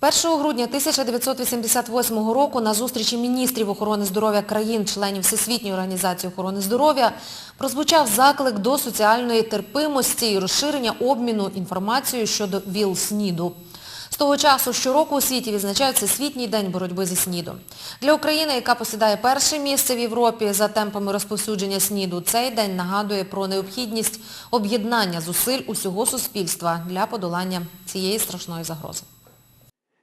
1 грудня 1988 року на зустрічі міністрів охорони здоров'я країн, членів Всесвітньої організації охорони здоров'я, прозвучав заклик до соціальної терпимості і розширення обміну інформацією щодо ВІЛ-СНІДу. З того часу щороку у світі відзначають Всесвітній день боротьби зі СНІДом. Для України, яка посідає перше місце в Європі за темпами розповсюдження СНІДу, цей день нагадує про необхідність об'єднання зусиль усього суспільства для подолання цієї страшної загрози.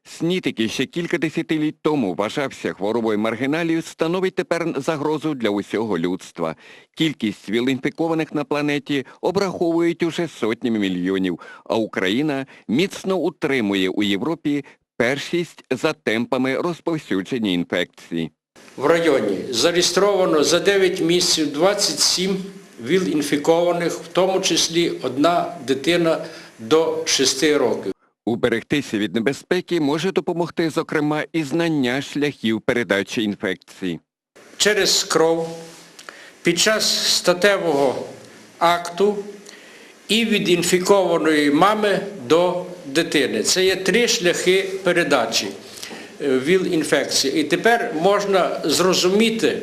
СНІД, який ще кілька десятиліть тому вважався хворобою маргіналів, становить тепер загрозу для усього людства. Кількість віл-інфікованих на планеті обраховують уже сотнями мільйонів, а Україна міцно утримує у Європі першість за темпами розповсюдження інфекції. В районі зареєстровано за 9 місяців 27 ВІЛ-інфікованих, в тому числі одна дитина до 6 років. Уберегтися від небезпеки може допомогти, зокрема, і знання шляхів передачі інфекції. Через кров, під час статевого акту і від інфікованої мами до дитини. Це є три шляхи передачі е, ВІЛ-інфекції. І тепер можна зрозуміти,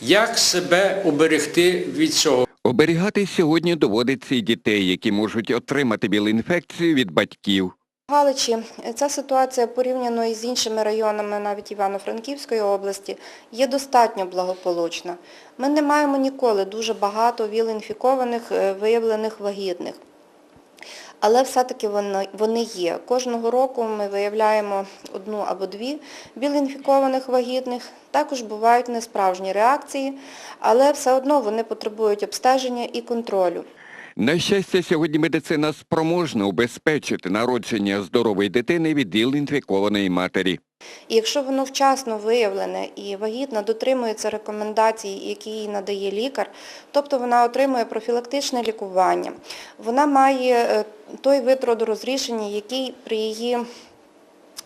як себе уберегти від цього. Оберігати сьогодні доводиться і дітей, які можуть отримати віл-інфекцію від батьків. Галичі ця ситуація порівняно із іншими районами, навіть Івано-Франківської області, є достатньо благополучна. Ми не маємо ніколи дуже багато віл-інфікованих, е, виявлених вагітних. Але все-таки вони є. Кожного року ми виявляємо одну або дві віл-інфікованих вагітних. Також бувають несправжні реакції, але все одно вони потребують обстеження і контролю. На щастя, сьогодні медицина спроможна убезпечити народження здорової дитини від віл-інфікованої матері. І якщо воно вчасно виявлене і вагітна дотримується рекомендацій, які їй надає лікар, тобто вона отримує профілактичне лікування, вона має е, той вид родорозрішення, який при її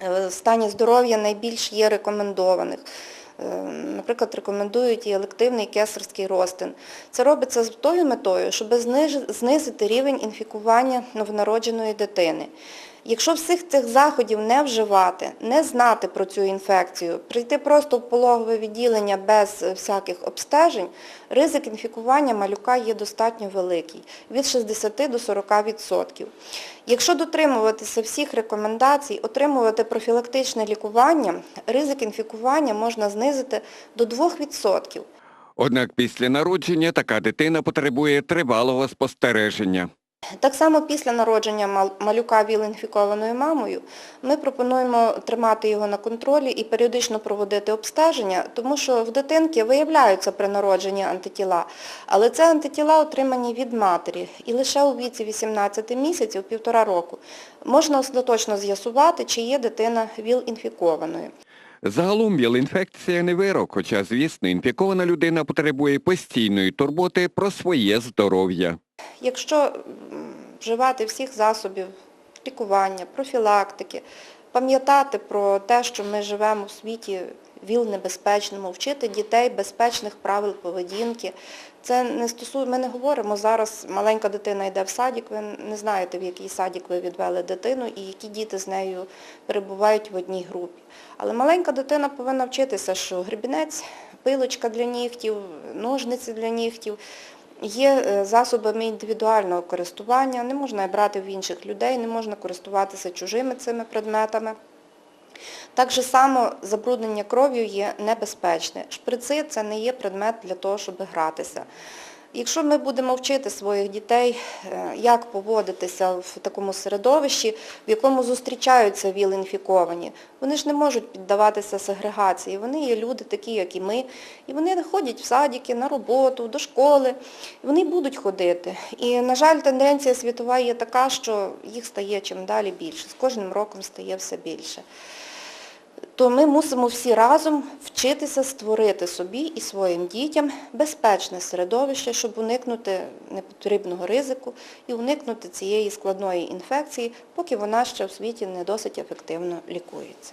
е, стані здоров'я найбільш є рекомендованих. Е, Наприклад, рекомендують і елективний кесарський розтин. Це робиться з тою метою, щоб знизити рівень інфікування новонародженої дитини. Якщо всіх цих заходів не вживати, не знати про цю інфекцію, прийти просто в пологове відділення без е, всяких обстежень, ризик інфікування малюка є достатньо великий – від 60 до 40%. Якщо дотримуватися всіх рекомендацій, отримувати профілактичне лікування, ризик інфікування можна знизити до 2%. Однак після народження така дитина потребує тривалого спостереження. Так само після народження малюка віл-інфікованою мамою ми пропонуємо тримати його на контролі і періодично проводити обстеження, тому що в дитинки виявляються при народженні антитіла, але це антитіла отримані від матері. І лише у віці 18 місяців, півтора року, можна остаточно з'ясувати, чи є дитина віл-інфікованою. Загалом віл-інфекція не вирок, хоча, звісно, інфікована людина потребує постійної турботи про своє здоров'я. Якщо вживати всіх засобів лікування, профілактики, пам'ятати про те, що ми живемо в світі віл-небезпечному, вчити дітей безпечних правил поведінки. Це не стосує, ми не говоримо зараз, маленька дитина йде в садик, ви не знаєте, в який садик ви відвели дитину і які діти з нею перебувають в одній групі. Але маленька дитина повинна вчитися, що гребінець, пилочка для нігтів, ножниці для нігтів, Є е, засобами індивідуального користування, не можна брати в інших людей, не можна користуватися чужими цими предметами. Так же само забруднення кров'ю є небезпечне. Шприци – це не є предмет для того, щоб гратися. Якщо ми будемо вчити своїх дітей, е, як поводитися в такому середовищі, в якому зустрічаються віл-інфіковані, вони ж не можуть піддаватися сегрегації. Вони є люди такі, як і ми, і вони ходять в садики, на роботу, до школи, вони будуть ходити. І, на жаль, тенденція світова є така, що їх стає чим далі більше, з кожним роком стає все більше то ми мусимо всі разом вчитися створити собі і своїм дітям безпечне середовище, щоб уникнути непотрібного ризику і уникнути цієї складної інфекції, поки вона ще в світі не досить ефективно лікується.